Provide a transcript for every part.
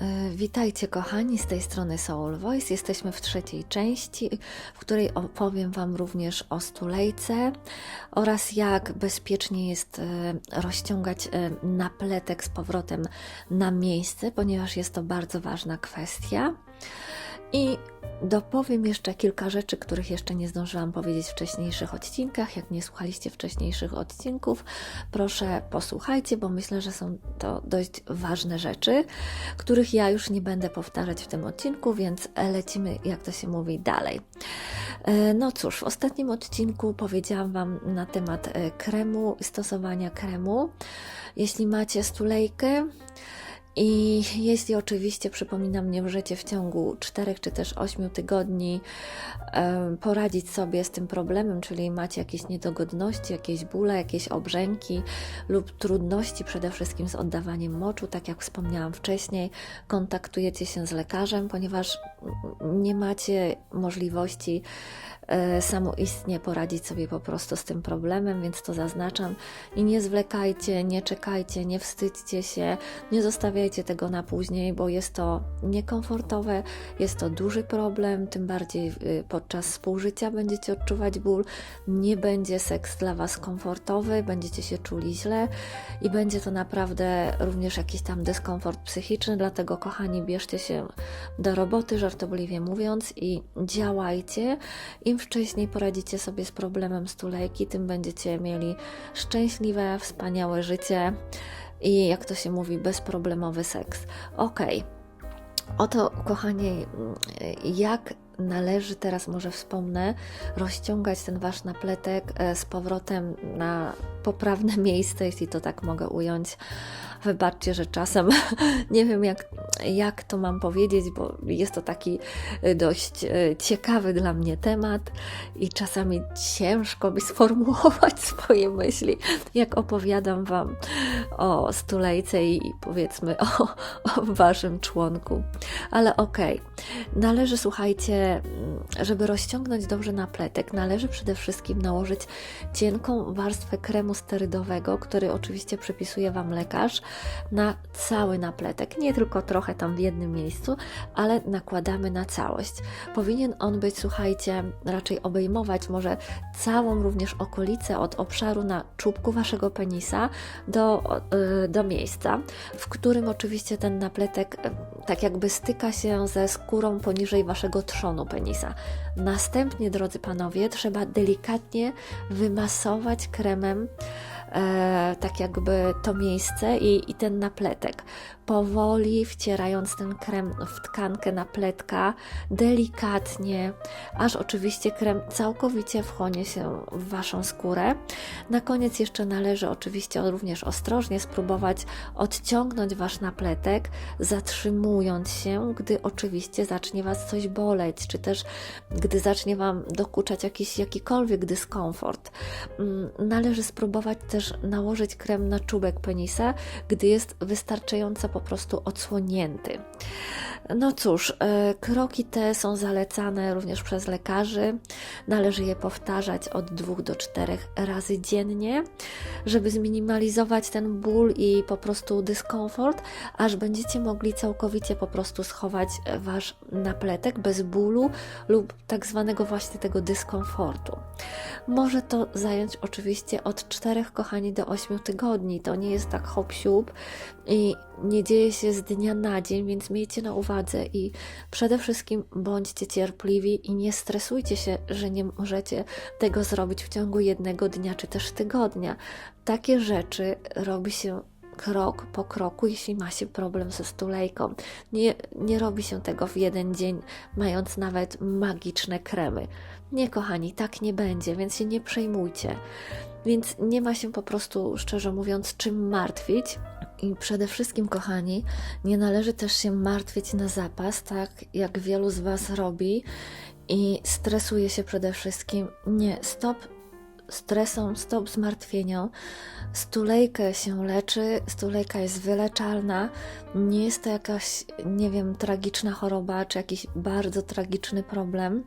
E, Witajcie kochani, z tej strony Soul Voice. Jesteśmy w trzeciej części, w której opowiem Wam również o stulejce oraz jak bezpiecznie jest e, rozciągać e, napletek z powrotem na miejsce, ponieważ jest to bardzo ważna kwestia. I dopowiem jeszcze kilka rzeczy, których jeszcze nie zdążyłam powiedzieć w wcześniejszych odcinkach. Jak nie słuchaliście wcześniejszych odcinków, proszę posłuchajcie, bo myślę, że są to dość ważne rzeczy, których ja już nie będę powtarzać w tym odcinku, więc lecimy, jak to się mówi, dalej. E, No cóż, w ostatnim odcinku powiedziałam Wam na temat e, kremu, stosowania kremu. Jeśli macie stulejkę, i jeśli oczywiście przypomina mnie w życie w ciągu 4 czy też 8 tygodni poradzić sobie z tym problemem, czyli macie jakieś niedogodności, jakieś bóle, jakieś obrzęki lub trudności przede wszystkim z oddawaniem moczu, tak jak wspomniałam wcześniej, kontaktujecie się z lekarzem, ponieważ nie macie możliwości e, samoistnie poradzić sobie po prostu z tym problemem, więc to zaznaczam. I nie zwlekajcie, nie czekajcie, nie wstydźcie się, nie zostawiajcie tego na później, bo jest to niekomfortowe, jest to duży problem, tym bardziej y, podczas współżycia będziecie odczuwać ból, nie będzie seks dla Was komfortowy, będziecie się czuli źle i będzie to naprawdę również jakiś tam dyskomfort psychiczny, dlatego kochani, bierzcie się do roboty, żartobliwie mówiąc i działajcie. Im wcześniej poradzicie sobie z problemem stulejki, tym będziecie mieli szczęśliwe, wspaniałe życie i jak to się mówi, bezproblemowy seks. Okej. Oto, kochani, jak należy, teraz może wspomnę, rozciągać ten wasz napletek e, z powrotem na poprawne miejsce, jeśli to tak mogę ująć. Wybaczcie, że czasem nie wiem, jak, jak to mam powiedzieć, bo jest to taki e, dość e, ciekawy dla mnie temat i czasami ciężko mi sformułować swoje myśli, jak opowiadam Wam o stulejce i powiedzmy o, o Waszym członku. Ale okej, należy, słuchajcie, żeby rozciągnąć dobrze napletek, należy przede wszystkim nałożyć cienką warstwę kremu sterydowego, który oczywiście przepisuje Wam lekarz, na cały napletek. Nie tylko trochę tam w jednym miejscu, ale nakładamy na całość. Powinien on być, słuchajcie, raczej obejmować może całą również okolicę od obszaru na czubku Waszego penisa do, y, do miejsca, w którym oczywiście ten napletek y, tak jakby styka się ze skórą poniżej Waszego trzonu penisa. Następnie, drodzy panowie, trzeba delikatnie wymasować kremem e, tak jakby to miejsce i, i ten napletek. Powoli wcierając ten krem w tkankę napletka, delikatnie, aż oczywiście krem całkowicie wchłonie się w Waszą skórę. Na koniec jeszcze należy oczywiście również ostrożnie spróbować odciągnąć Wasz napletek, zatrzymując się, gdy oczywiście zacznie Was coś boleć, czy też gdy zacznie Wam dokuczać jakiś jakikolwiek dyskomfort. Mm, Należy spróbować też nałożyć krem na czubek penisa, gdy jest wystarczająco po prostu odsłonięty. No cóż, e, kroki te są zalecane również przez lekarzy. Należy je powtarzać od 2 do 4 razy dziennie, żeby zminimalizować ten ból i po prostu dyskomfort, aż będziecie mogli całkowicie po prostu schować wasz napletek bez bólu lub tak zwanego właśnie tego dyskomfortu. Może to zająć oczywiście od 4 kochani do 8 tygodni. To nie jest tak hop siup i nie dzieje się z dnia na dzień, więc miejcie na uwadze i przede wszystkim bądźcie cierpliwi i nie stresujcie się, że nie możecie tego zrobić w ciągu jednego dnia czy też tygodnia. Takie rzeczy robi się krok po kroku, jeśli ma się problem ze stulejką. Nie, nie robi się tego w jeden dzień, mając nawet magiczne kremy. Nie, kochani, tak nie będzie, więc się nie przejmujcie. Więc nie ma się po prostu, szczerze mówiąc, czym martwić. I przede wszystkim, kochani, nie należy też się martwić na zapas, tak jak wielu z Was robi i stresuje się przede wszystkim. Nie, stop stresom, stop zmartwieniom. Stulejkę się leczy, stulejka jest wyleczalna. Nie jest to jakaś, nie wiem, tragiczna choroba czy jakiś bardzo tragiczny problem.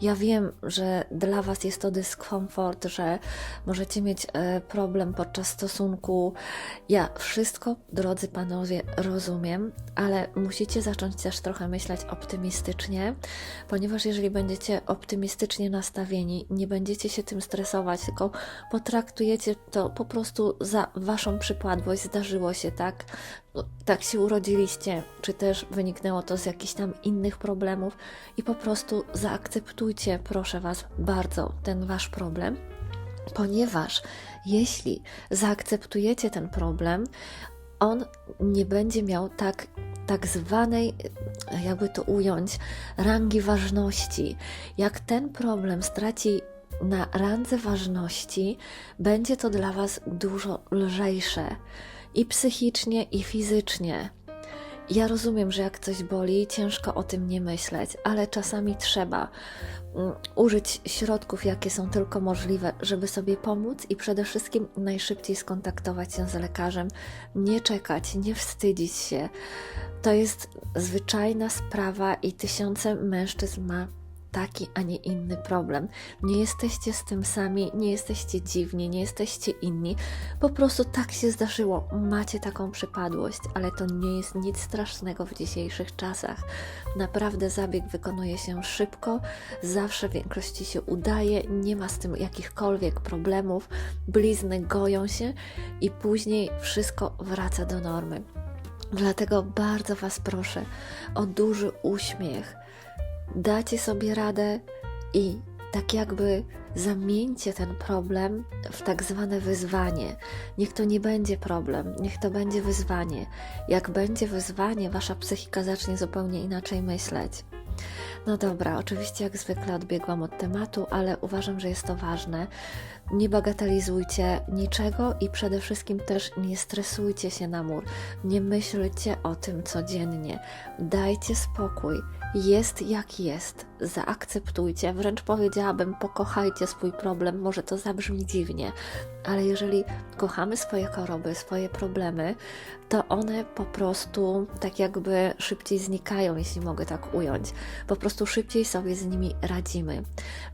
Ja wiem, że dla Was jest to dyskomfort, że możecie mieć e, problem podczas stosunku. Ja wszystko, drodzy panowie, rozumiem, ale musicie zacząć też trochę myśleć optymistycznie, ponieważ jeżeli będziecie optymistycznie nastawieni, nie będziecie się tym stresować, tylko potraktujecie to po prostu za Waszą przypadłość. Zdarzyło się tak, no, tak się urodziliście, czy też wyniknęło to z jakichś tam innych problemów i po prostu zaakceptujcie, proszę Was, bardzo ten Wasz problem, ponieważ jeśli zaakceptujecie ten problem, on nie będzie miał tak, tak zwanej, jakby to ująć, rangi ważności. Jak ten problem straci na randze ważności, będzie to dla Was dużo lżejsze i psychicznie, i fizycznie. Ja rozumiem, że jak coś boli, ciężko o tym nie myśleć, ale czasami trzeba mm, użyć środków, jakie są tylko możliwe, żeby sobie pomóc i przede wszystkim najszybciej skontaktować się z lekarzem, nie czekać, nie wstydzić się. To jest zwyczajna sprawa i tysiące mężczyzn ma taki, a nie inny problem. Nie jesteście z tym sami, nie jesteście dziwni, nie jesteście inni. Po prostu tak się zdarzyło. Macie taką przypadłość, ale to nie jest nic strasznego w dzisiejszych czasach. Naprawdę zabieg wykonuje się szybko, zawsze w większości się udaje, nie ma z tym jakichkolwiek problemów, blizny goją się i później wszystko wraca do normy. Dlatego bardzo Was proszę o duży uśmiech, dacie sobie radę i tak jakby zamieńcie ten problem w tak zwane wyzwanie. Niech to nie będzie problem, niech to będzie wyzwanie. Jak będzie wyzwanie, wasza psychika zacznie zupełnie inaczej myśleć. No dobra, oczywiście jak zwykle odbiegłam od tematu, ale uważam, że jest to ważne. Nie bagatelizujcie niczego i przede wszystkim też nie stresujcie się na mur. Nie myślcie o tym codziennie. Dajcie spokój jest jak jest, zaakceptujcie, wręcz powiedziałabym, pokochajcie swój problem. Może to zabrzmi dziwnie, ale jeżeli kochamy swoje choroby, swoje problemy, to one po prostu tak jakby szybciej znikają, jeśli mogę tak ująć. Po prostu szybciej sobie z nimi radzimy.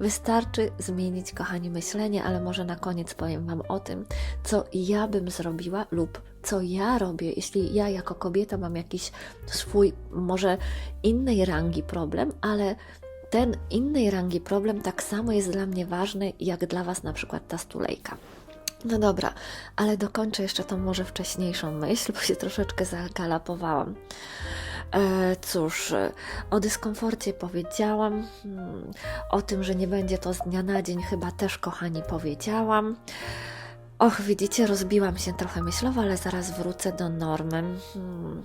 Wystarczy zmienić, kochani, myślenie, ale może na koniec powiem Wam o tym, co ja bym zrobiła lub co ja robię, jeśli ja jako kobieta mam jakiś swój, może innej rangi problem, ale ten innej rangi problem tak samo jest dla mnie ważny, jak dla Was na przykład ta stulejka. No dobra, ale dokończę jeszcze tą może wcześniejszą myśl, bo się troszeczkę zagalapowałam. E, cóż, o dyskomforcie powiedziałam, hmm, o tym, że nie będzie to z dnia na dzień, chyba też, kochani, powiedziałam. Och, widzicie, rozbiłam się trochę myślowo, ale zaraz wrócę do normy. Hmm.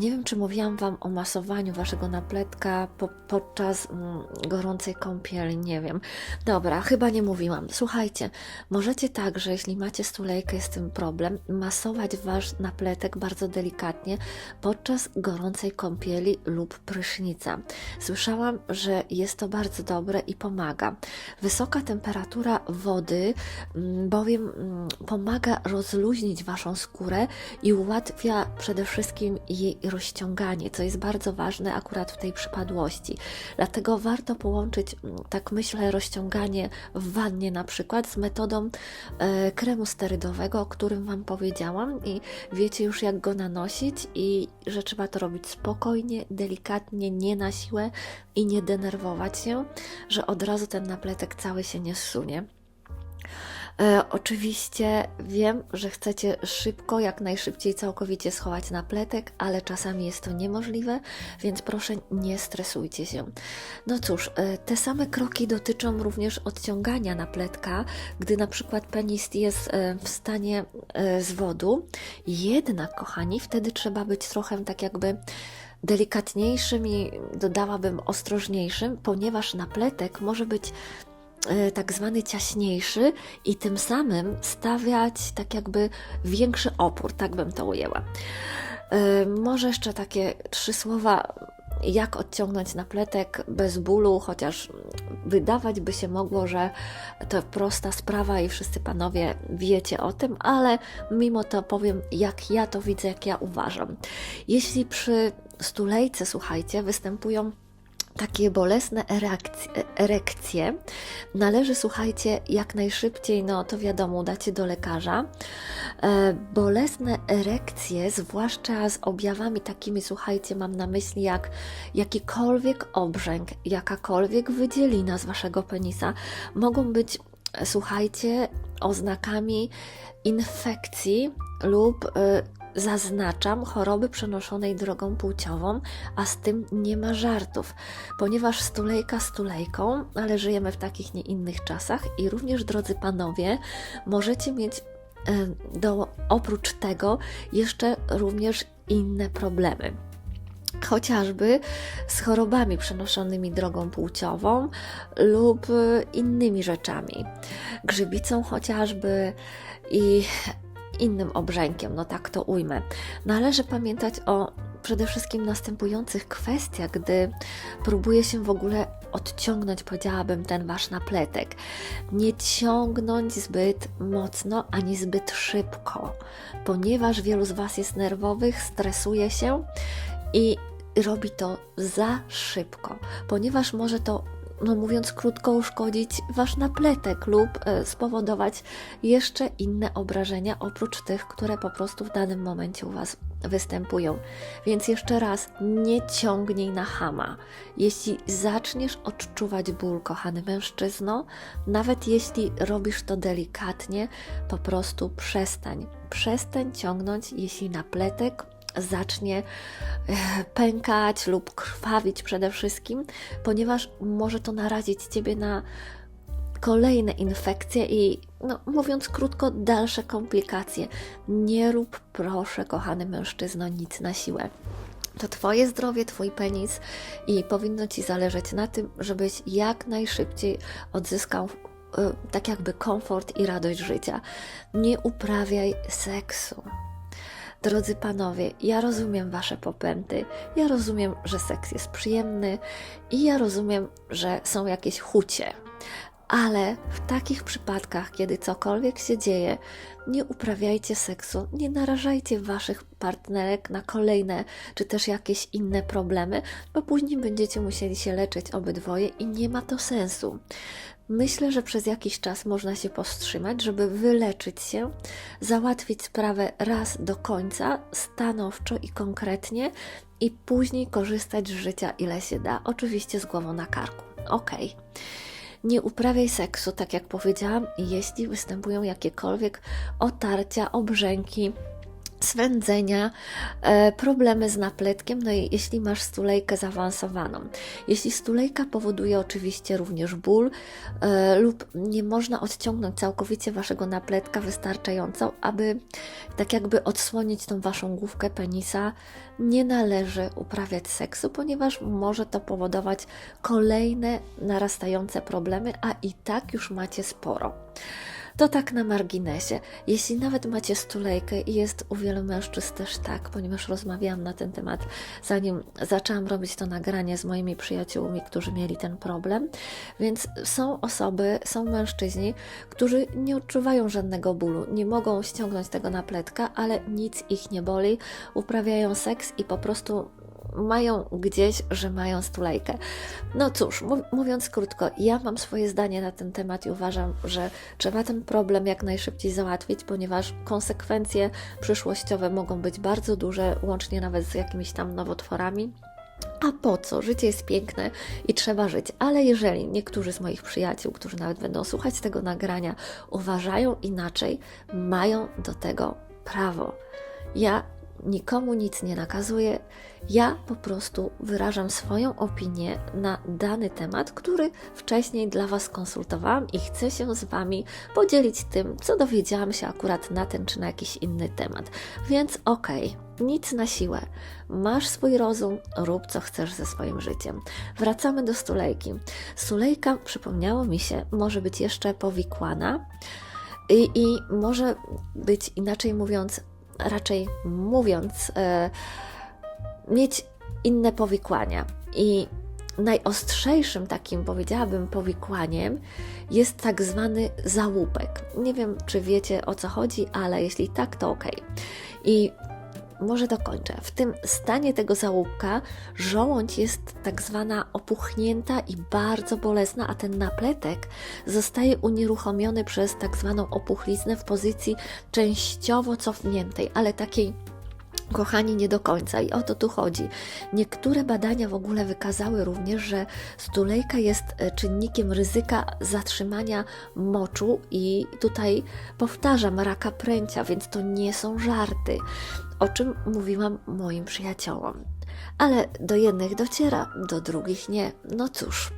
Nie wiem, czy mówiłam Wam o masowaniu Waszego napletka po, podczas mm, gorącej kąpieli, nie wiem. Dobra, chyba nie mówiłam. Słuchajcie, możecie także, jeśli macie stulejkę z tym problem, masować Wasz napletek bardzo delikatnie podczas gorącej kąpieli lub prysznica. Słyszałam, że jest to bardzo dobre i pomaga. Wysoka temperatura wody mm, bowiem mm, pomaga rozluźnić Waszą skórę i ułatwia przede wszystkim jej rozciąganie, co jest bardzo ważne akurat w tej przypadłości. Dlatego warto połączyć, mm, tak myślę, rozciąganie w wannie na przykład z metodą e, kremu sterydowego, o którym Wam powiedziałam i wiecie już jak go nanosić i że trzeba to robić spokojnie, delikatnie, nie na siłę i nie denerwować się, że od razu ten napletek cały się nie zsunie. E, oczywiście wiem, że chcecie szybko, jak najszybciej całkowicie schować napletek, ale czasami jest to niemożliwe, więc proszę nie stresujcie się. No cóż, e, te same kroki dotyczą również odciągania napletka, gdy na przykład penis jest e, w stanie e, zwodu. Jednak, kochani, wtedy trzeba być trochę tak jakby delikatniejszym i dodałabym ostrożniejszym, ponieważ napletek może być tak zwany ciaśniejszy i tym samym stawiać tak jakby większy opór, tak bym to ujęła. E, może jeszcze takie trzy słowa, jak odciągnąć napletek bez bólu, chociaż wydawać by się mogło, że to prosta sprawa i wszyscy panowie wiecie o tym, ale mimo to powiem, jak ja to widzę, jak ja uważam. Jeśli przy stulejce, słuchajcie, występują takie bolesne erekcje, należy, słuchajcie, jak najszybciej, no to wiadomo, udacie do lekarza. E, bolesne erekcje, zwłaszcza z objawami takimi, słuchajcie, mam na myśli jak jakikolwiek obrzęk, jakakolwiek wydzielina z waszego penisa, mogą być, słuchajcie, oznakami infekcji lub e, zaznaczam choroby przenoszonej drogą płciową, a z tym nie ma żartów, ponieważ stulejka stulejką, ale żyjemy w takich nie innych czasach i również, drodzy panowie, możecie mieć e, do, oprócz tego jeszcze również inne problemy. Chociażby z chorobami przenoszonymi drogą płciową lub e, innymi rzeczami, grzybicą chociażby i innym obrzękiem, no tak to ujmę. Należy pamiętać o przede wszystkim następujących kwestiach, gdy próbuje się w ogóle odciągnąć, powiedziałabym, ten wasz napletek. Nie ciągnąć zbyt mocno ani zbyt szybko, ponieważ wielu z was jest nerwowych, stresuje się i robi to za szybko, ponieważ może to no mówiąc krótko, uszkodzić wasz napletek lub e, spowodować jeszcze inne obrażenia oprócz tych, które po prostu w danym momencie u was występują. Więc jeszcze raz, nie ciągnij na hama. Jeśli zaczniesz odczuwać ból, kochany mężczyzno, nawet jeśli robisz to delikatnie, po prostu przestań. Przestań ciągnąć, jeśli napletek zacznie e, pękać lub krwawić przede wszystkim, ponieważ może to narazić Ciebie na kolejne infekcje i, no, mówiąc krótko, dalsze komplikacje. Nie rób, proszę, kochany mężczyzno, nic na siłę. To Twoje zdrowie, Twój penis i powinno Ci zależeć na tym, żebyś jak najszybciej odzyskał e, tak jakby komfort i radość życia. Nie uprawiaj seksu. Drodzy panowie, ja rozumiem wasze popęty, ja rozumiem, że seks jest przyjemny i ja rozumiem, że są jakieś chucie. Ale w takich przypadkach, kiedy cokolwiek się dzieje, nie uprawiajcie seksu, nie narażajcie waszych partnerek na kolejne czy też jakieś inne problemy, bo później będziecie musieli się leczyć obydwoje i nie ma to sensu. Myślę, że przez jakiś czas można się powstrzymać, żeby wyleczyć się, załatwić sprawę raz do końca, stanowczo i konkretnie, i później korzystać z życia ile się da, oczywiście z głową na karku. Okej. Nie uprawiaj seksu, tak jak powiedziałam, jeśli występują jakiekolwiek otarcia, obrzęki, swędzenia, e, problemy z napletkiem, no i jeśli masz stulejkę zaawansowaną. Jeśli stulejka powoduje oczywiście również ból e, lub nie można odciągnąć całkowicie waszego napletka wystarczająco, aby tak jakby odsłonić tą waszą główkę penisa, nie należy uprawiać seksu, ponieważ może to powodować kolejne narastające problemy, a i tak już macie sporo. To tak na marginesie. Jeśli nawet macie stulejkę i jest u wielu mężczyzn też tak, ponieważ rozmawiałam na ten temat, zanim zaczęłam robić to nagranie z moimi przyjaciółmi, którzy mieli ten problem, więc są osoby, są mężczyźni, którzy nie odczuwają żadnego bólu, nie mogą ściągnąć tego napletka, ale nic ich nie boli, uprawiają seks i po prostu mają gdzieś, że mają stulejkę. No cóż, mówiąc krótko, ja mam swoje zdanie na ten temat i uważam, że trzeba ten problem jak najszybciej załatwić, ponieważ konsekwencje przyszłościowe mogą być bardzo duże, łącznie nawet z jakimiś tam nowotworami. A po co? Życie jest piękne i trzeba żyć. Ale jeżeli niektórzy z moich przyjaciół, którzy nawet będą słuchać tego nagrania, uważają inaczej, mają do tego prawo. Ja nikomu nic nie nakazuję. Ja po prostu wyrażam swoją opinię na dany temat, który wcześniej dla Was konsultowałam i chcę się z Wami podzielić tym, co dowiedziałam się akurat na ten czy na jakiś inny temat. Więc okej. Okay. Nic na siłę. Masz swój rozum, rób co chcesz ze swoim życiem. Wracamy do stulejki. Stulejka, przypomniało mi się, może być jeszcze powikłana i, i może być, inaczej mówiąc, raczej mówiąc, e, mieć inne powikłania. I najostrzejszym takim, powiedziałabym, powikłaniem jest tak zwany załupek. Nie wiem, czy wiecie o co chodzi, ale jeśli tak, to ok. I może dokończę. W tym stanie tego załupka żołądź jest tak zwana opuchnięta i bardzo bolesna, a ten napletek zostaje unieruchomiony przez tak zwaną opuchliznę w pozycji częściowo cofniętej, ale takiej Kochani, nie do końca i o to tu chodzi. Niektóre badania w ogóle wykazały również, że stulejka jest e, czynnikiem ryzyka zatrzymania moczu i tutaj powtarzam, raka pręcia, więc to nie są żarty, o czym mówiłam moim przyjaciołom. Ale do jednych dociera, do drugich nie. No cóż.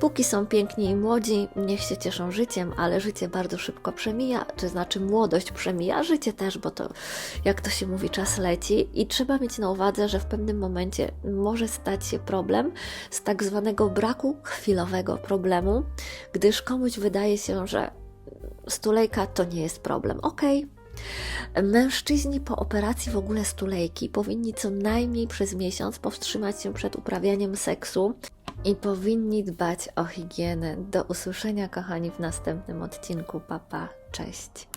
Póki są piękni i młodzi, niech się cieszą życiem, ale życie bardzo szybko przemija, czy znaczy młodość przemija, życie też, bo to, jak to się mówi, czas leci i trzeba mieć na uwadze, że w pewnym momencie może stać się problem z tak zwanego braku chwilowego problemu, gdyż komuś wydaje się, że stulejka to nie jest problem. Okej, Mężczyźni po operacji w ogóle stulejki powinni co najmniej przez miesiąc powstrzymać się przed uprawianiem seksu i powinni dbać o higienę. Do usłyszenia, kochani, w następnym odcinku. Papa, cześć.